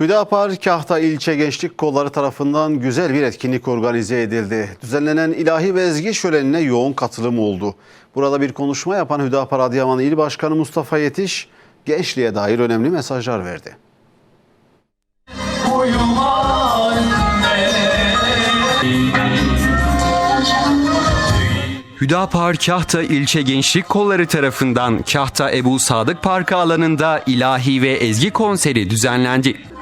Hüdapar Kahta İlçe Gençlik Kolları tarafından güzel bir etkinlik organize edildi. Düzenlenen ilahi ve ezgi şölenine yoğun katılım oldu. Burada bir konuşma yapan Hüdapar Adıyaman İl Başkanı Mustafa Yetiş, gençliğe dair önemli mesajlar verdi. Hüdapar Kahta İlçe Gençlik Kolları tarafından Kahta Ebu Sadık Parkı alanında ilahi ve ezgi konseri düzenlendi.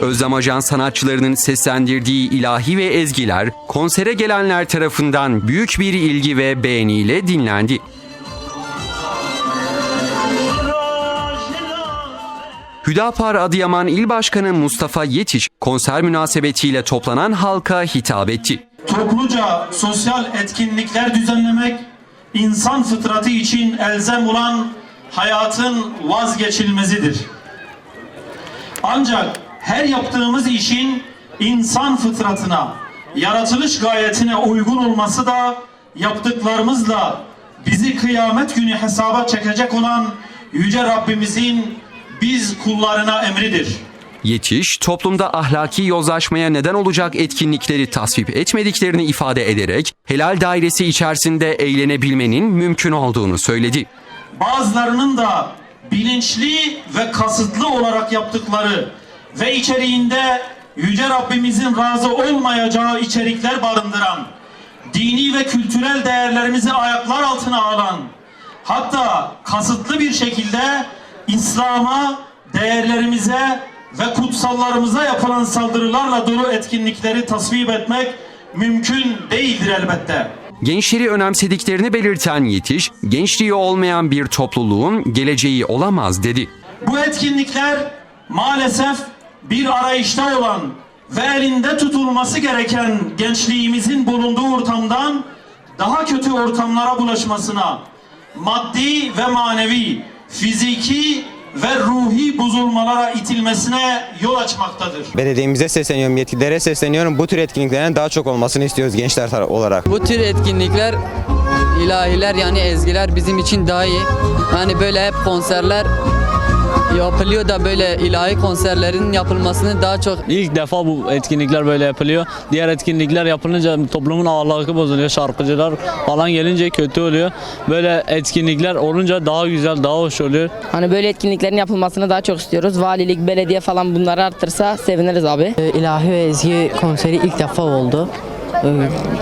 Özlem Ajan sanatçılarının seslendirdiği ilahi ve ezgiler konsere gelenler tarafından büyük bir ilgi ve beğeniyle dinlendi. Hüdapar Adıyaman İl Başkanı Mustafa Yetiş konser münasebetiyle toplanan halka hitap etti. topluca sosyal etkinlikler düzenlemek insan fıtratı için elzem olan hayatın vazgeçilmezidir. Ancak her yaptığımız işin insan fıtratına, yaratılış gayetine uygun olması da yaptıklarımızla bizi kıyamet günü hesaba çekecek olan Yüce Rabbimizin biz kullarına emridir. Yetiş, toplumda ahlaki yozlaşmaya neden olacak etkinlikleri tasvip etmediklerini ifade ederek helal dairesi içerisinde eğlenebilmenin mümkün olduğunu söyledi. bazılarının da bilinçli ve kasıtlı olarak yaptıkları ve içeriğinde Yüce Rabbimizin razı olmayacağı içerikler barındıran, dini ve kültürel değerlerimizi ayaklar altına alan, hatta kasıtlı bir şekilde İslam'a, değerlerimize ve kutsallarımıza yapılan saldırılarla dolu etkinlikleri tasvip etmek mümkün değildir elbette. Gençleri önemsediklerini belirten Yetiş, gençliği olmayan bir topluluğun geleceği olamaz dedi. Bu etkinlikler maalesef bir arayışta olan ve elinde tutulması gereken gençliğimizin bulunduğu ortamdan daha kötü ortamlara bulaşmasına, maddi ve manevi, fiziki ve ruhi bozulmalara itilmesine yol açmaktadır. Belediyemize sesleniyorum, yetkililere sesleniyorum. Bu tür etkinliklerin daha çok olmasını istiyoruz gençler olarak. Bu tür etkinlikler, ilahiler yani ezgiler bizim için daha iyi. Yani böyle hep konserler yapılıyor da böyle ilahi konserlerin yapılmasını daha çok İlk defa bu etkinlikler böyle yapılıyor. Diğer etkinlikler yapılınca toplumun ahlakı bozuluyor. Şarkıcılar falan gelince kötü oluyor. Böyle etkinlikler olunca daha güzel, daha hoş oluyor. Hani böyle etkinliklerin yapılmasını daha çok istiyoruz. Valilik, belediye falan bunları arttırsa seviniriz abi. Ee, İlahi ve Ezgi konseri ilk defa oldu. Ee,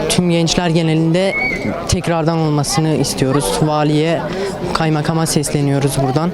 Tüm gençler genelinde tekrardan olmasını istiyoruz. Valiye, kaymakama sesleniyoruz buradan.